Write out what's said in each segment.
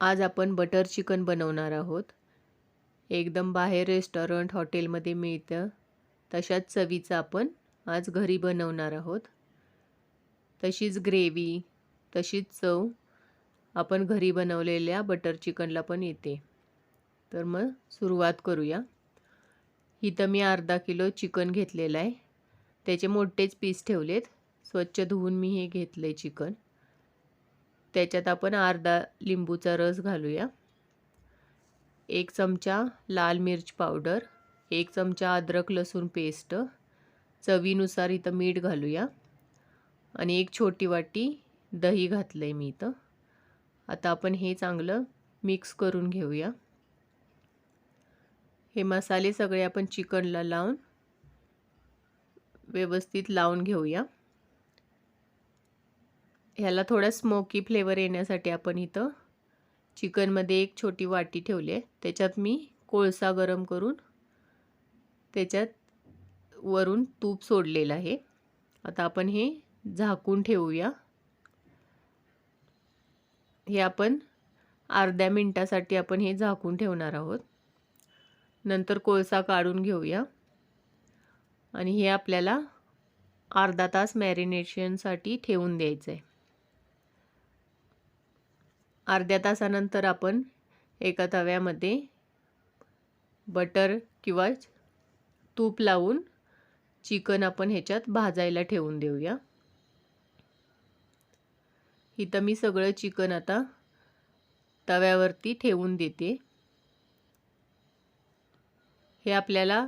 आज आपण butter chicken बनवणार आहोत. एकदम बाहेर रेस्टॉरंट हॉटेलमध्ये मिळतं. तशाच चवीचं आपण आज घरी बनवणार आहोत. तशीच ग्रेव्ही तशीच चव आपण घरी बनवलेल्या बटर चिकनला पण येते. तर मग सुरुवात करूया. इथं मी अर्धा किलो चिकन घेतलेलं आहे. त्याचे मोठेच पीस ठेवलेत. स्वच्छ धुवून मी हे घेतलं आहे चिकन. त्याच्यात आपण अर्धा लिंबूचा रस घालूया. एक चमचा लाल मिर्च पावडर एक चमचा अद्रक लसूण पेस्ट चवीनुसार इथं मीठ घालूया. आणि एक छोटी वाटी दही घातलं आहे मी इथं. आता आपण हे चांगलं मिक्स करून घेऊया. हे मसाले सगळे आपण चिकनला लावून व्यवस्थित लावून घेऊया. ह्याला थोडा स्मोकी फ्लेवर येण्यासाठी आपण इथं चिकनमध्ये एक छोटी वाटी ठेवली आहे. त्याच्यात मी कोळसा गरम करून त्याच्यात वरून तूप सोडलेलं आहे. आता आपण हे झाकून ठेवूया. हे आपण अर्ध्या मिनटासाठी आपण हे झाकून ठेवणार आहोत. नंतर कोळसा काढून घेऊया. आणि हे आपल्याला अर्धा तास मॅरिनेशनसाठी ठेवून द्यायचं आहे अर्ध्या तासानंतर आपण एका तव्यामध्ये बटर किंवा तूप लावून चिकन आपण ह्याच्यात भाजायला ठेवून देऊया. इथं मी सगळं चिकन आता तव्यावरती ठेवून देते. हे आपल्याला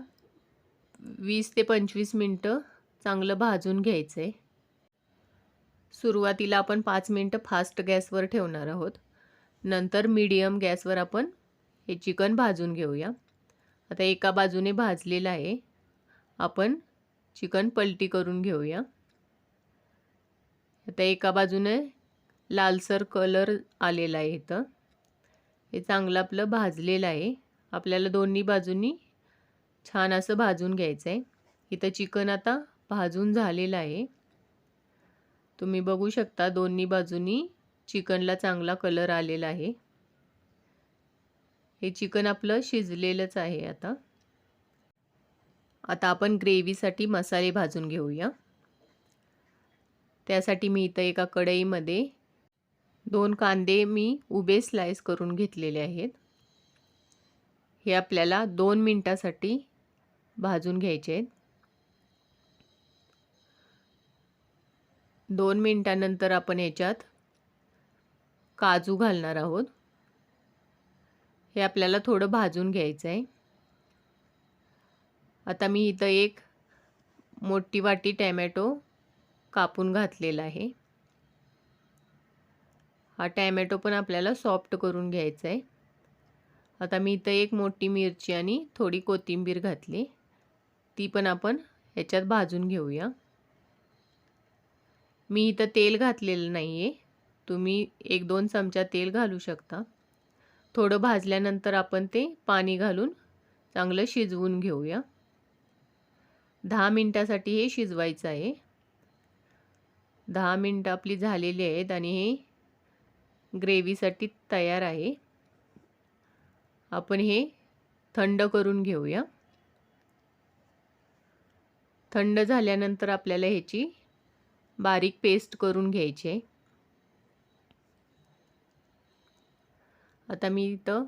वीस ते पंचवीस मिनटं चांगलं भाजून घ्यायचं आहे सुरुवातीला आपण पाच मिनटं फास्ट गॅसवर ठेवणार आहोत. नंतर मीडियम गॅसवर आपण हे चिकन भाजून घेऊया. आता एका बाजूने भाजलेलं आहे. आपण चिकन पलटी करून घेऊया. आता एका बाजूने लालसर कलर आलेला आहे इथं. हे चांगलं आपलं भाजलेलं आहे. आपल्याला दोन्ही बाजूंनी छान असं भाजून घ्यायचं आहे. इथं चिकन आता भाजून झालेलं आहे. तुम्ही बघू शकता दोन्ही बाजूनी चिकनला चांगला कलर आलेला आहे. हे चिकन आपलं शिजलेलंच आहे आता. आता आपण ग्रेव्हीसाठी मसाले भाजून घेऊया. त्यासाठी मी इथं एका कढईमध्ये दोन कांदे मी उभे स्लाइस करून घेतलेले आहेत. हे आपल्याला दोन मिनटासाठी भाजून घ्यायचे आहेत. दोन मिनटानंतर आपण याच्यात काजू घालणार आहोत. हे आपल्याला थोडं भाजून घ्यायचं आहे आता मी इथं एक मोठी वाटी टॅमॅटो कापून घातलेला आहे. हा टॅमॅटो पण आपल्याला सॉफ्ट करून घ्यायचा आहे आता मी इथं एक मोठी मिरची आणि थोडी कोथिंबीर घातली. ती पण आपण ह्याच्यात भाजून घेऊया. मी इथं तेल घातलेलं नाही आहे तुम्ही एक दोन चमचा तेल घालू शकता. थोडं भाजल्यानंतर आपण ते पाणी घालून चांगलं शिजवून घेऊया. दहा मिनटासाठी हे शिजवायचं आहे. दहा मिनटं आपली झालेली आहेत आणि हे ग्रेव्हीसाठी तयार आहे. आपण हे थंड करून घेऊया. थंड झाल्यानंतर आपल्याला ह्याची बारीक पेस्ट करून घ्यायची आहे. आता मी इथं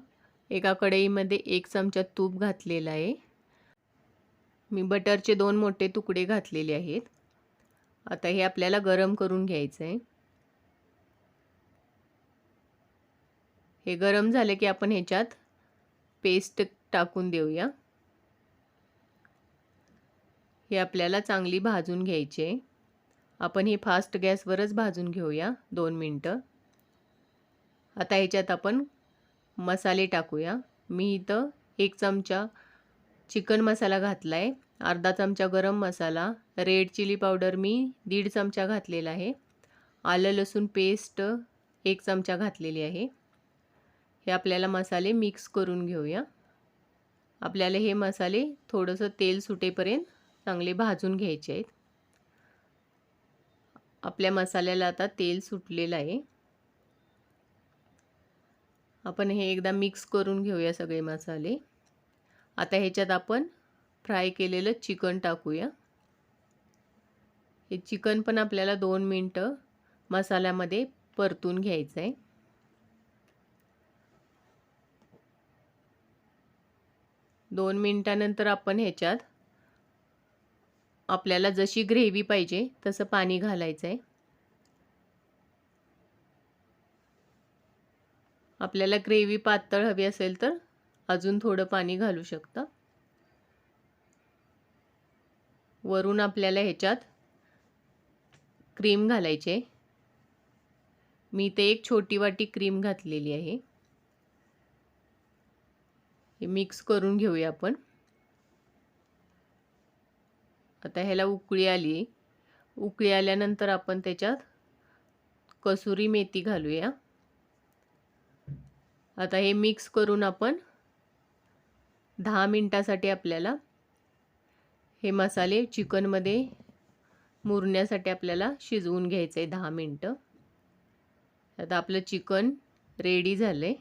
एका कढईमध्ये एक चमचा तूप घातलेला आहे. मी बटरचे दोन मोठे तुकडे घातलेले आहेत. आता हे आपल्याला गरम करून घ्यायचं आहे. हे गरम झालं की आपण ह्याच्यात पेस्ट टाकून देऊया. हे आपल्याला चांगली भाजून घ्यायची आहे. आपण हे फास्ट गॅसवरच भाजून घेऊया दोन मिनटं. आता ह्याच्यात आपण मसाले टाकूया. मी इथं एक चमचा चिकन मसाला घातला आहे अर्धा चमचा garam masala red chilli powder मी दीड चमचा घातलेला आहे. आलं लसूण पेस्ट एक चमचा घातलेली आहे. हे आपल्याला मसाले मिक्स करून घेऊया. आपल्याला हे मसाले थोडंसं तेल सुटेपर्यंत चांगले भाजून घ्यायचे आहेत. आपल्या मसाल्याला आता तेल सुटलेलं आहे. आपण हे एकदा मिक्स करून घेऊया सगळे मसाले. आता ह्याच्यात आपण फ्राय केलेलं चिकन टाकूया. हे चिकन पण आपल्याला दोन मिनटं मसाल्यामध्ये परतून घ्यायचं आहे दोन मिनटानंतर आपण ह्याच्यात आपल्याला जशी ग्रेव्ही पाहिजे तसं पाणी घालायचं आहे आपल्याला ग्रेव्ही पातळ हवी असेल तर अजून थोडं पाणी घालू शकता. वरून आपल्याला ह्याच्यात क्रीम घालायचे. मी ते एक छोटी वाटी क्रीम घातलेली आहे. हे मिक्स करून घेऊया आपण. आता ह्याला उकळी आली. उकळी आल्यानंतर आपण त्याच्यात कसुरी मेथी घालूया. आता हे मिक्स करून आपण दहा मिनटासाठी आपल्याला हे मसाले चिकनमध्ये मुरण्यासाठी आपल्याला शिजवून घ्यायचं आहे दहा मिनटं. आता आपलं चिकन रेडी झालं आहे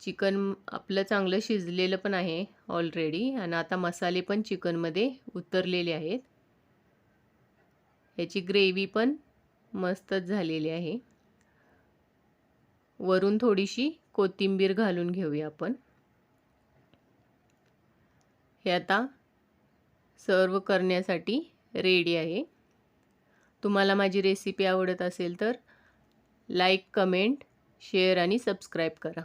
चिकन आपलं चांगलं शिजलेलं पण आहे ऑलरेडी आणि आता मसाले पण चिकनमध्ये उतरलेले आहेत. ह्याची ग्रेव्ही पण मस्तच झालेली आहे. वरून थोडीशी कोथिंबीर घालून घेऊया आपण. हे आता सर्व करण्यासाठी रेडी आहे. तुम्हाला माझी रेसिपी आवडत असेल तर लाईक कमेंट शेअर आणि सबस्क्राईब करा.